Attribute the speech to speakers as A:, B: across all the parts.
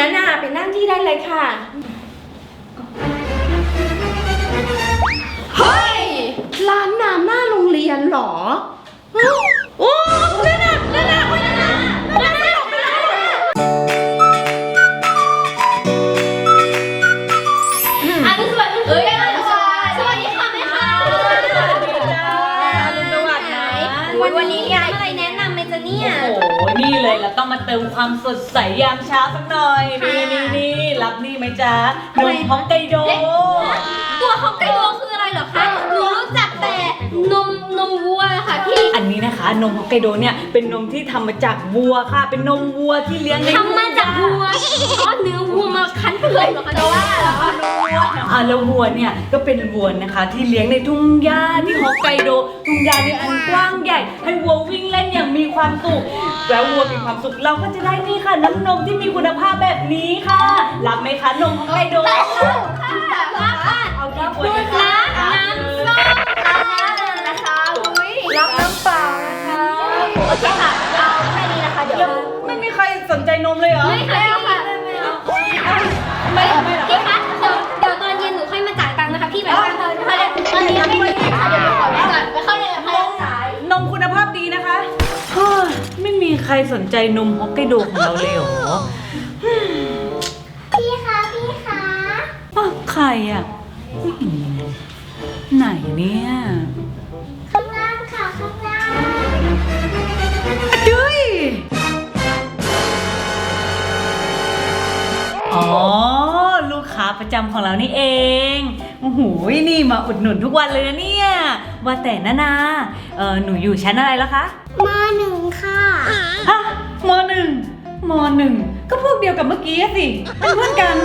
A: นานาไปนั่งที่ได้เลยค่ะ เฮ้ย ร้านน้ำหน้าโรงเรียนเหรอ โอ้ มา
B: เติ
C: มความสดใสยามเช้าสักหน่อย
B: ค่ะ
C: นี่นี่นี่รับนี่ไหมจ๊ะน
B: อะไร
C: มฮอกไกโด
B: ตัวฮอกไกโดคืออะไรเหรอคะหนูรู้จักแต่ นมนมวัวค่ะที่
C: อันนี้นะคะ นมฮอกไกโดเนี่ยเป็นนมที่ทำมาจากวัวค่ะ เป็นนมวัวที่เลี้ยงใน
B: ทำมาจากวัวเอาเนื้อวัวมาคั้นเปื่อยเหรอคะแต่ว่า
C: อ่าแล้ววัวเนี่ยก็เป็นวัวนะคะ ที่เลี้ยงในทุ่งหญ้าที่ฮอกไกโด ทุ่งหญ้าที่อันกว้างใหญ่ ให้วัววิ่งเล่นอย่างมีความสุขแล้ววัวมีความสุขเราก็จะได้นี่ค่ะน้ำนมที่มีคุณภาพแบบนี้ค่ะรับไหมคะนมฮอกไกโด
B: ค่ะว่าค่ะ
C: เอาที่วัว
B: ดู
C: เลย
B: ร้า
C: ค่ะ
B: นน้ำส้ม อุ้ย
A: รับน้ำเปล่านะคะ
B: โอเคค่ะ เอาแค่นี้นะคะ เดี๋ยว
C: แล้วไม่มีใครสนใจนมเลยเหรอ
B: ไม่ค่ะค่ะไม่พี่คะเดี๋ยวเดี๋ยวตอนเย็นหนูค่อยมาจ่ายตังค์นะคะพี่แบบว่าตอนนี้ยังไม่มีค่ะเดี๋ยวหนูขอไปก่อนไปเข้าเรียนกับใครสาย
C: นมคุณภาพดีนะคะเฮ้ยไม่มีใครสนใจนมฮอกไกโดของเราเลยเหรอ
B: พี่คะพี่คะ
C: อ้าวใครอะอืมไหนเนี่ย
B: ลู
C: กค้าประจำของเรานี่เองโอ้โหนี่มาอุดหนุนทุกวันเลยนะเนี่ย ว่าแต่นานาเออหนูอยู่ชั้นอะไรแล้วคะ
B: มาหนึ่งค่ะ
C: ฮะมหนึ่งมหนึ่งก็พวกเดียวกับเมื่อกี้อะสิเป็นเพื่อนกัน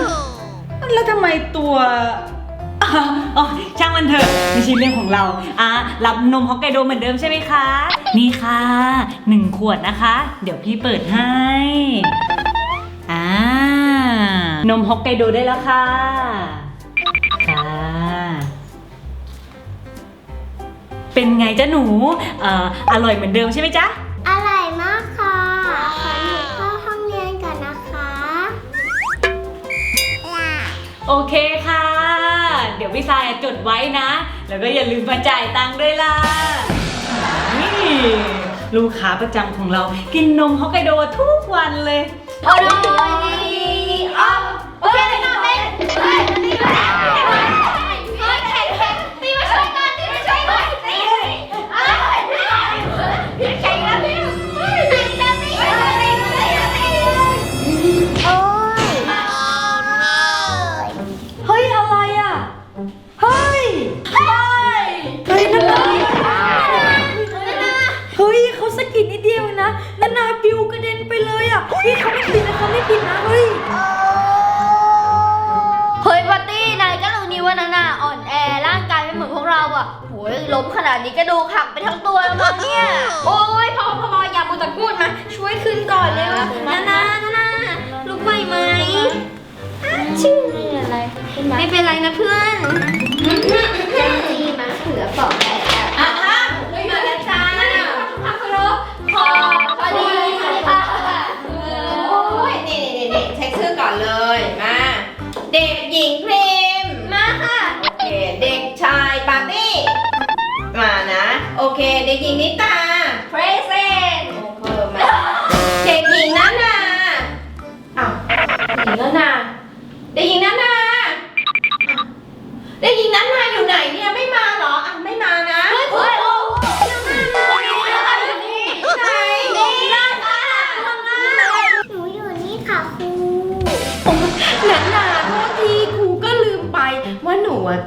C: แล้วทำไมตัวอ๋ออ๋อช่างมันเถอะไม่ใช่เรื่องของเราอะรับนมฮอกไกโดเหมือนเดิมใช่ไหมคะ นี่ค่ะหนึ่งขวดนะคะ เดี๋ยวพี่เปิดให้อ่า นมฮอกไกโดได้แล้วค่ะ ค่ะ เป็นไงจ๊ะหนูเอ่ออร่อยเหมือนเดิมใช่ไหมจ๊ะ
B: อร่อยมากค่ะ ขอหนูเข้าห้องเรียนก่อนนะคะ
C: โอเคค่ะ เดี๋ยวพี่ทรายจดไว้นะ แล้วก็อย่าลืมมาจ่ายตังค์ด้วยล่ะ นี่ ลูกค้าประจำของเรากินนมฮอกไกโดทุกวันเลย
B: อร่อยอ๋อโอเคค่ะเต้นเฮ้ย ตีมา แอ
A: ร่างกาย
B: ไม่เหมือนพวกเราอะโหยล้มขนาดนี้กระดูกหักไปทั้งตัวแล้วมั้งเนี่ย โอ้ยพอพอพออย่ามัวแต่พูดมาช่วยขึ้นก่อนเร็วนานานานาลุกไหวไหมชื่ออะไร ไม่เป็นไรนะเพื่อนเจ้าจีมาเขือปอกแอบอะอะเฮ้ยมาแล้วจ้าขอบคุณขอพอดีค่ะ
D: โอ้ยนี่นี่นี่เช็คชื่อก่อนเลยมา เด็กหญิงพริม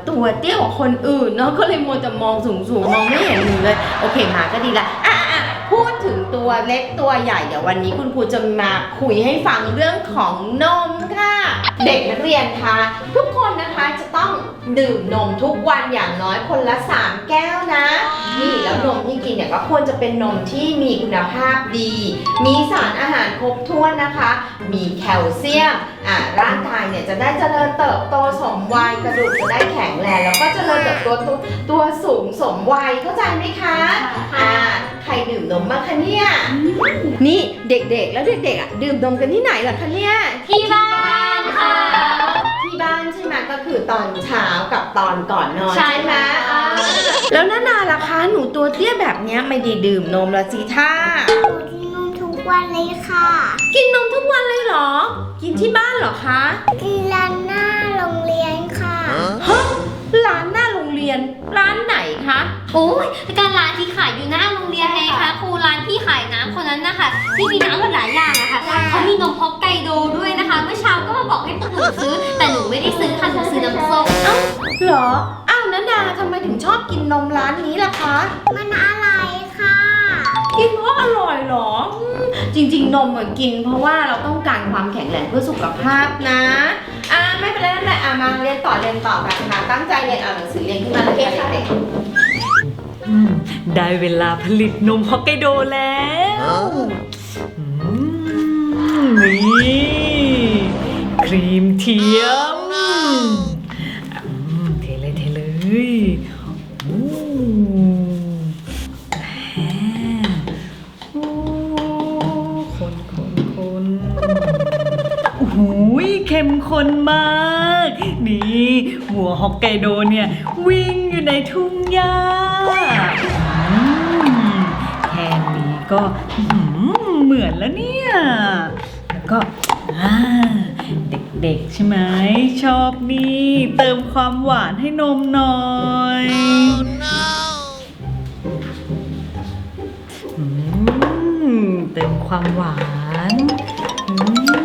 D: ตัวเตี้
A: ยกว่าคนอื่นเนาะก็เลยมัวแต่มองสูงๆมองไม่เห็นหนูเลย โอเคมาก็ดีละอะอะพูดถึง ตัวเล็กตัวใหญ่เดี๋ยววันนี้คุณครูจะมาคุยให้ฟังเรื่องของนมค่ะ เด็กนักเรียนคะทุกคนนะคะจะต้องดื่มนมทุกวันอย่างน้อยคนละ 3 แก้วนะ นี่แล้วนมที่กินเนี่ยก็ควรจะเป็นนมที่มีคุณภาพดี มีสารอาหารครบถ้วนนะคะ มีแคลเซียมอ่าร่างกายเนี่ยจะได้เจริญเติบโตสมวัยกระดูกจะได้แข็งแรงแล้วก็เจริญเติบโตตัวตัวสูงสมวัยเข้าใจไหมคะอ่า ใครดื่มนมบ้างคะเนี่ย นี่เด็กๆ แล้วเด็กๆอะดื่มนมกันที่ไหนล่ะคะเนี่ย
B: ที่บ้าน
A: ค่ะ ที่บ้านใช่ไหมก็คือตอนเช้ากับตอนก่อนนอน
B: ใช่
A: ไหมแล้วนานาล่ะคะหนูตัวเตี้ยแบบนี้ไม่ดีดื่มนมละสิท่า
E: อยู่ที่นมทุกวันเลยค่ะ
A: กินนมทุกวันเลยเหรอ กินที่บ้านเหรอคะ
E: กินร้านหน้าโรงเรียนค่ะ
A: ฮะร้านหน้าโรงเรียน ร้านไหนคะ
B: โอ้ยการร้านที่ขายอยู่หน้าโรงเรียนไงคะครูร้านที่ขายน้ำคนนั้นนะคะที่มีน้ำหลายอย่างอะค่ะเขามีนมฮอกไกโดด้วยนะคะ เมื่อเช้าก็มาบอกให้พวกหนูซื้อ แต่หนูไม่ได้ซื้อค่ะหนูซื้อน้ำส้ม
A: เหรอ อ้าวนันดาทำไมถึงชอบกินนมร้านนี้ล่ะคะ
E: มันอะไรค่ะ
A: กินเพราะอร่อยเหรออืมจริง ๆ นมอะกิน เพราะว่าเราต้องการความแข็งแรงเพื่อสุขภาพนะ อ่าไม่เป็นไรไม่เป็นไรอ่ามาเรียนต่อเรียนต่อกันค่ะตั้งใจเรียนอ่านหนังสือเรียนขึ้นมาเลยค่ะเด็ก
C: อืม ได้เวลาผลิตนมฮอกไกโดแล้วนี่ครีมเทียมเทเลยเทเลยคนคนคนโอ้โหเข้มข้นมาก นี่หัวฮอกไกโดเนี่ย วิ่งอยู่ในทุ่งหญ้า ก็อื้อหือเหมือนแล้วเนี่ยแล้วก็อ่าเด็กๆใช่ไหมชอบนี่เติมความหวานให้นมหน่อยอืมเติมความหวานอืม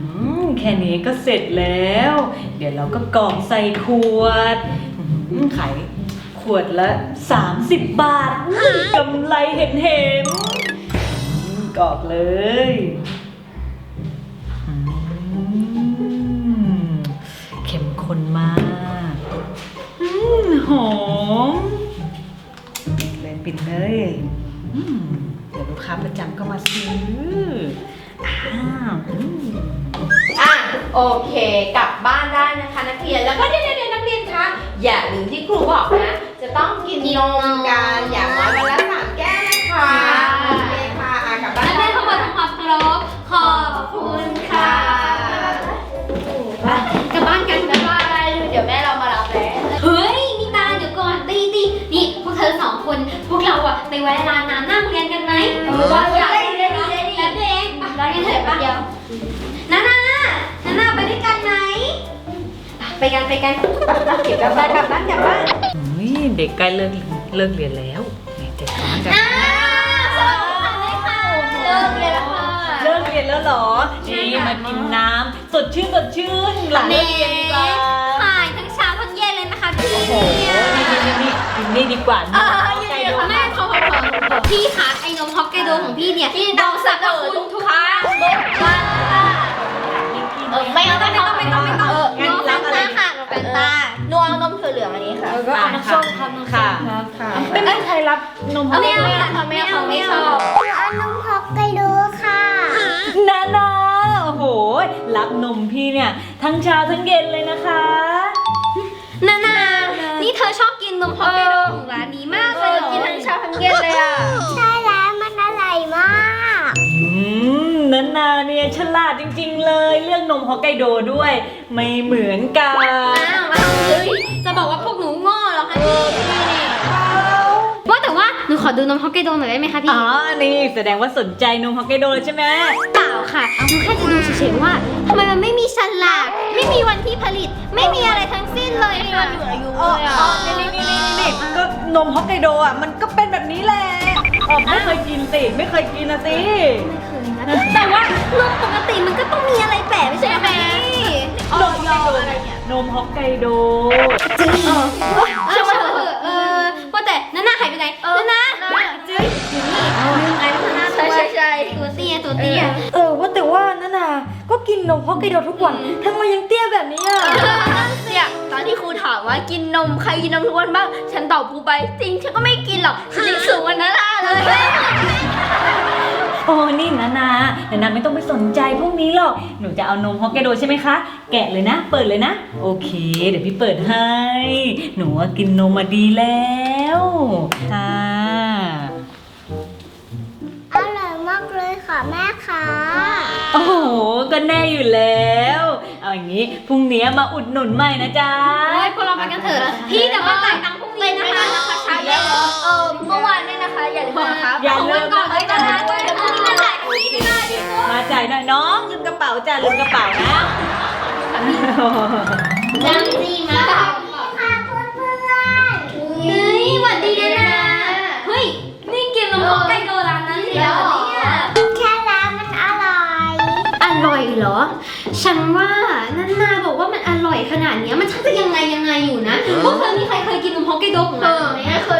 C: อืมแค่นี้ก็เสร็จแล้ว เดี๋ยวเราก็กรอกใส่ขวดอืมขายข วดละ 30 บาทอุ๊ยกำไรเห็นเห็นๆกรอกเลยอืมเข้มข้นมากอืมหอมปิดเลยปิดเลยอืมเดี๋ยวลูกค้าประจำก็มาซื้ออ้าวอืม
A: อะโอเค กลับบ้านได้นะคะนักเรียนแล้วก็เดี๋ยว อย่าลืมที่ครูบอกนะ จะต้องกินนมกันอย่างน้อยวันละสามแก้วนะคะโอเคค่ะอะกลับบ้าน
B: นัก
A: ได้
B: เรียนทั้งหมดทำความเคารพขอบคุณค่ะไปกลับบ้านกันบ๊ายบายเดี๋ยวแม่เรามารับแล้ว เฮ้ยมีตาเดี๋ยวก่อนตีตีนี่พวกเธอสองคน พวกเราอะไปแวะร้านน้ำหน้าโรงเรียนกันไหมเออได้ได้ กันไปกันเก็บกลับบ้านกลับบ้านกลับบ้าน
C: อุ๊ยเด็กใกล้เลิกเลิกเรียนแล้วเนี่ยจัดการจัด
B: อ่า
C: การ
B: สวัสดีค่ะเลิกเรียนแล้วค่ะ
C: เลิกเรียนแล้วเหรอ
B: ใช่
C: นี่
B: ค่ะ
C: มากินน้ำสดชื่นสดชื่นหลังเลิกเรียนดีกว่า
B: ขายทั้งเช้าทั้งเย็นเลยนะคะพี่
C: โอ้โห
B: เนี่ย
C: นี่นี่นี่กินนี่ดีกว่า
B: เอ
C: นี่
B: อ
C: ไก่
B: เดี๋ยว
C: โด
B: ๆแม่ขอขอขอพี่คะไอ้นมฮอกไกโดของพี่เนี่ยบอกสรรพคุณทุกครั้งวันละเออไม่เอาไม่ต้องไม่ต้องไม่ต้อง ตานัวนมถั่วเหลืองอันนี้ค่ะ
C: แล้วก็เอาน้ำส้มครับค่ะ
A: ค่ะ
C: ไม่มีใครรับนม
B: ไม่เอาค่ะไม่เอาไม่ชอบ
E: เอานมฮอกไกโดค่ะ
C: นานาโอ้โห รับนมพี่เนี่ย ทั้งเช้าทั้งเย็นเลยนะคะ
B: นานา นี่เธอชอบกินนมฮอกไกโดของร้านนี้มากเลยกินทั้งเช้าทั้งเย็นเลยอะ
E: ใช่ มนา
C: นาเนี่ยฉลาดจริง ๆ เลย เรื่องนมฮอกไกโดด้วย ไม่เหมือนกัน
B: อ้าวอ้าวเฮ้ยจะบอกว่าพวกหนูโง่เหรอคะพี่ว่าแต่ว่าหนูขอดูนมฮอกไกโดหน่อยได้ไหมคะพี่
C: อ๋อ นี่แสดงว่าสนใจนมฮอกไกโดเลยใช่ไหม
B: เปล่าค่ะหนูแค่จะดูเฉยๆว่าทำไมมันไม่มีฉลาก ไม่มีวันที่ผลิต ไม่มีอะไรทั้งสิ้นเลยค่ะ
C: อ๋ออ๋อนี่นี่นี่นี่นี่ก็นมฮอกไกโดอะมันก็เป็นแบบนี้แหละอ๋อไม่เคยกินสิ ไม่เคยกินนะสิ
B: แต่ว่านมปกติมันก็ต้องมีอะไรแปะไม่ใช่ไหมพี่
C: นมฮอกไกโดนมฮอกไกโด
B: จริงใช่ไหมเออว่าแต่นั่นน่าหายไปไหนนั่นน่าจื้ออยู่นี่ลืมไอ้นั่นน่าใช่ใช่ใช่ตัวเตี้ยตัวเตี้ย
F: เออว่าแต่ว่านั่นน่ะก็กินนมฮอกไกโดทุกวันทำไมยังเตี้ยแบบนี้อะ
B: เนี่ยตอนที่ครูถามว่ากินนมใครกินนมทุกวันบ้าง ฉันตอบครูไปจริงฉันก็ไม่กินหรอกฉันยังสูงกว่านั้นเลย
C: โอ้นี่นานานานาไม่ต้องไปสนใจพวกนี้หรอก หนูจะเอานมฮอกไกโดใช่ไหมคะ แกะเลยนะ เปิดเลยนะ โอเค เดี๋ยวพี่เปิดให้ หนูว่ากินนมมาดีแล้วอ่า
E: อร่อยมากเลยค่ะแม่ค่ะ
C: โอ้โห ก็แน่อยู่แล้ว เอาเอาอย่างนี้ พรุ่งนี้มาอุดหนุนใหม่นะจ๊ะ
B: เฮ้ยพวกเราไปกันเถอะพี่แต่ว่าจ่ายตังค์พรุ่งนี้นะคะนะคะช้าเยอะเออเมื่อวานเนี่ยนะคะอย่าลืมนะคะ
C: อย่าลืม
B: ขงวันก่อนด้วยนะคะ จ่าย
C: หน่อยน้องลืมกระเป๋าจ้ะลืมกระเป๋านะ
B: จังจีมา
E: ค่ะเพื่อน
B: เฮ้ยหวัดดีนะนะเฮ้ย นี่กินนมฮอกไกโดร้านนั้นเหรอเนี่ย
E: ๆแค่แล้วมันอร่อย
B: อร่อยเหรอ ฉันว่านันนาบอกว่ามันอร่อยขนาดเนี้ยมันชักจะยังไงยังไงอยู่นะพวกเธอมีใครเคยกินนมฮอกไกโดของร้านไหมไม่เคย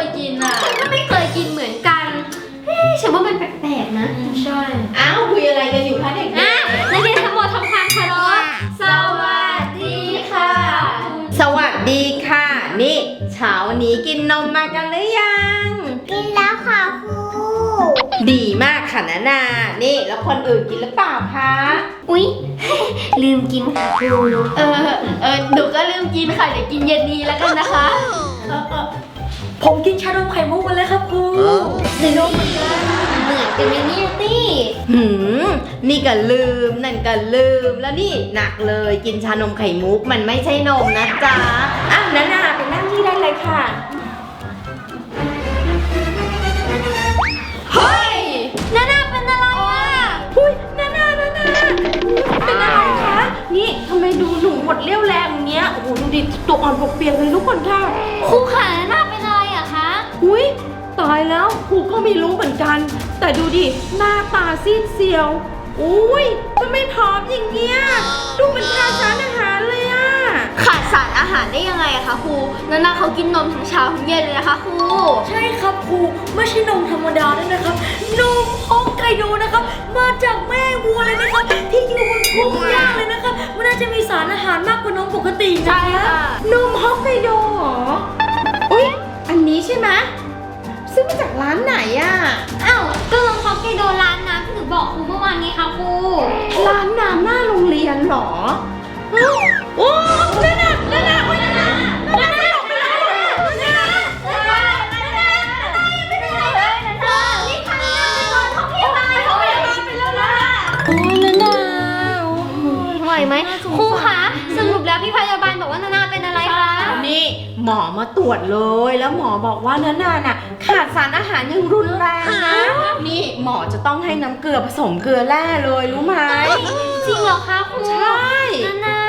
D: ดี
B: มา
A: ก
E: ค่ะ
A: นานา นี่ แล้วคนอื่นกินหรือเปล่าคะ
B: อุ๊ย ลืมกินค่ะครูเออเออหนูก็ลืมกินค่ะเดี๋ยวกินเย็นนี้แล้วกันนะคะ
F: ผมกินชานมไข่มุกมาแล้วครับครู
B: ในนมเหมือนกันเหมือนกันไหมเนี่ยตี้
A: หืมนี่ก็ลืมนั่นก็ลืมแล้วนี่หนักเลยกินชานมไข่มุกมันไม่ใช่นมนะจ๊ะอะนานาไปนั่งที่ได้เลยค่ะ
B: อ่อ
A: นปวกเปียกเลยทุกคนค่ะ
B: ครูขานานาเป็นอะไรอะคะ
A: อุ้ยตายแล้วครูก็ไม่รู้เหมือนกัน แต่ดูดิ หน้าตาซีดเซียว อุ้ยทำไมผอมอย่างเงี้ย ดูเหมือนขาดสารอาหารเลยอะ
B: ขาดสารอาหารได้ยังไงอะคะครูนานาเขากินนมทั้งเช้าทั้งเย็นเลยนะคะครู
F: ใช่ครับครูไม่ใช่นมธรรมดาด้วยนะครับ นมฮอกไกโดนะครับ มาจากแม่วัวเลยนะครับ ที่อยู่บนทุ่งหญ้าเลยนะครับ มันน่าจะมีสารอาหารมากกว่านมปกตินะ
B: ใช่ค่ะ
A: นมฮอกไกโดเหรอ อุ้ยอันนี้ใช่ไหมซื้อมาจากร้านไหนอะ
B: อ้าวก็ลองฮอกไกโดร้านน้ำที่หนูบอกครูเมื่อวานนี้ค่ะครู
A: ร้านน้ำหน้าโรงเรียนเหรออ้าวโอ้นั่ มอมาตรวจเลย แล้วหมอบอกว่านานาน่ะขาดสารอาหารอย่างรุนแรงนะ นี่หมอจะต้องให้น้ำเกลือผสมเกลือแร่เลยรู้ไหม
B: จริงเหรอคะครู
A: ใช่
B: นานา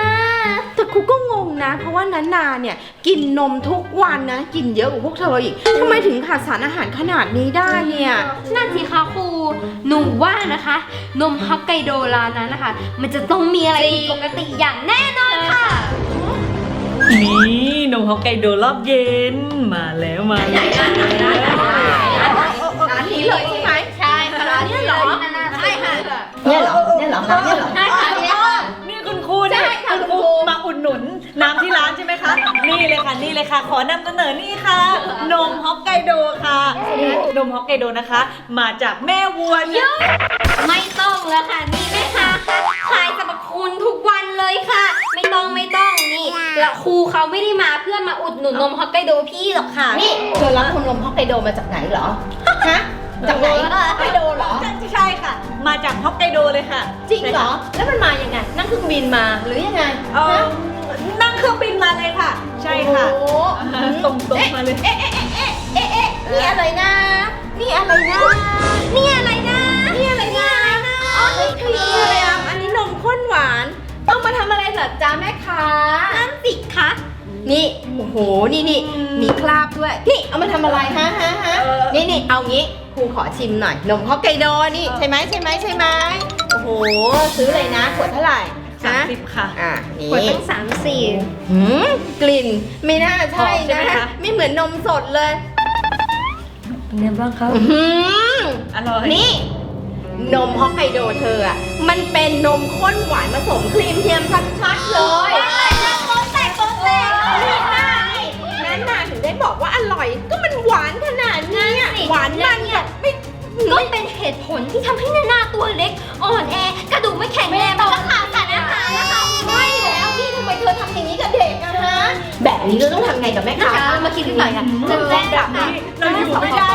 A: แต่ครูก็งงนะ เพราะว่านานาเนี่ยกินนมทุกวันนะ กินเยอะกว่าพวกเธออีกทำไมถึงขาดสารอาหารขนาดนี้ได้เนี่ย
B: นั่นสิคะครูหนูว่านะคะ นมฮอกไกโดร้านนั้นนะคะ มันจะต้องมีอะไรผิดปกติอย่างแน่นอนค่ะ
C: นี่นมฮอกไกโดรอบเย็น มาแล้วมาแล้ว
A: ร้านนี้เลยใช่ไหม
B: ใช่ค่ะร้านนี้เหรอใช่ค่ะ
A: เนี่ยเหรอเนี่ยเหรอร้านเนี่ยเหรอ
B: ใช่ค่ะเนี่ยค่ะ
C: นี่คุณครูเนี่ย
A: ใช่ค่ะ
C: คุณครูมาอุดหนุนน้ำที่ร้านใช่ไหมคะ นี่เลยค่ะนี่เลยค่ะ ขอนำเสนอนี่ค่ะ นมฮอกไกโดค่ะนี่นมฮอกไกโดนะคะ มาจากแม่วัวเนี่ย
B: ไม่ต้องแล้วค่ะนี่แม่ค้าค่ะขายสรรพคุณทุกวัน เลยค่ะ ไม่ต้องไม่ต้องนี่แล้วครูเขาไม่ได้มาเพื่อมาอุดหนุนนมฮอกไกโดพี่หรอกค่ะ
A: นี่เธอรับคนนมฮอกไกโดมาจากไหนเหรอ ฮะ จากไหนฮอกไกโดเหรอ
C: ใช่ค่ะ มาจากฮอกไกโดเลยค่ะ
A: จริงเหรอ แล้วมันมายังไง นั่งเครื่องบินมาหรือยังไง
C: เออนั่งเครื่องบินมาเลยค่ะ ใช่ค่ะ
A: โอ้โห
C: ตรงตรงๆมาเลย
A: เอ๊ะเอ๊ะเอ๊ะเอ๊ะเอ๊ะเอ๊ะนี่อะไรนะ นี่อะไรนะ
B: นี่อะไรนะ
A: นี่อะไรนะอ๋อนี่คืออะไรอะอันนี้นมข้นหวาน ต้องมาทำอะไรเหรอจ้าแม่ค้า
B: นั่นสิคะ
A: นี่โอ้โหนี่นี่มีคราบด้วยนี่เอามาทำอะไรฮะฮะฮะ
C: เออ
A: นี่นี่เอางี้ครูขอชิมหน่อยนมฮอกไกโดนี่ใช่ไหมใช่ไหมใช่ไหมโอ้โหซื้อเลยนะขวดเท่าไหร่
C: สาม
A: ฮะ
C: สิบค่ะ
A: อะนี่
B: ขวดตั้งสามสี่
A: หืมกลิ่นไม่น่าใช่
C: หอมใช่
A: นะ
C: ไหมคะ
A: ไม่เหมือนนมสดเลย
F: เป็นไงบ้างครับ
A: อื้อหือ
C: อร่อย
A: นี่ นมฮอกไกโดเธออะมันเป็นนมข้นหวานผสมครีมเทียมชัดๆเลย
B: โป๊แตกโป๊แตก
A: นั่นน่ะถึงได้บอกว่าอร่อย ก็มันหวานขนาดนี้อะหวานมันแบบไม่
B: ก็เป็นเหตุผลที่ทำให้นานาตัวเล็ก อ่อนแอกระดูกไม่แข็งแรงแล้วก็ขาดสารอาหารนะคะ
A: ไม่แล้วนี่ทำไมเธอทำอย่างนี้กับเด็กอะฮะแบบนี้เราต้องทำไงกับแม่
B: นะ
A: ค้า
B: คะมาคิดดูหน่อยค่ะจะแจ้ง
C: แบบนี้เราอยู่ไม่ได้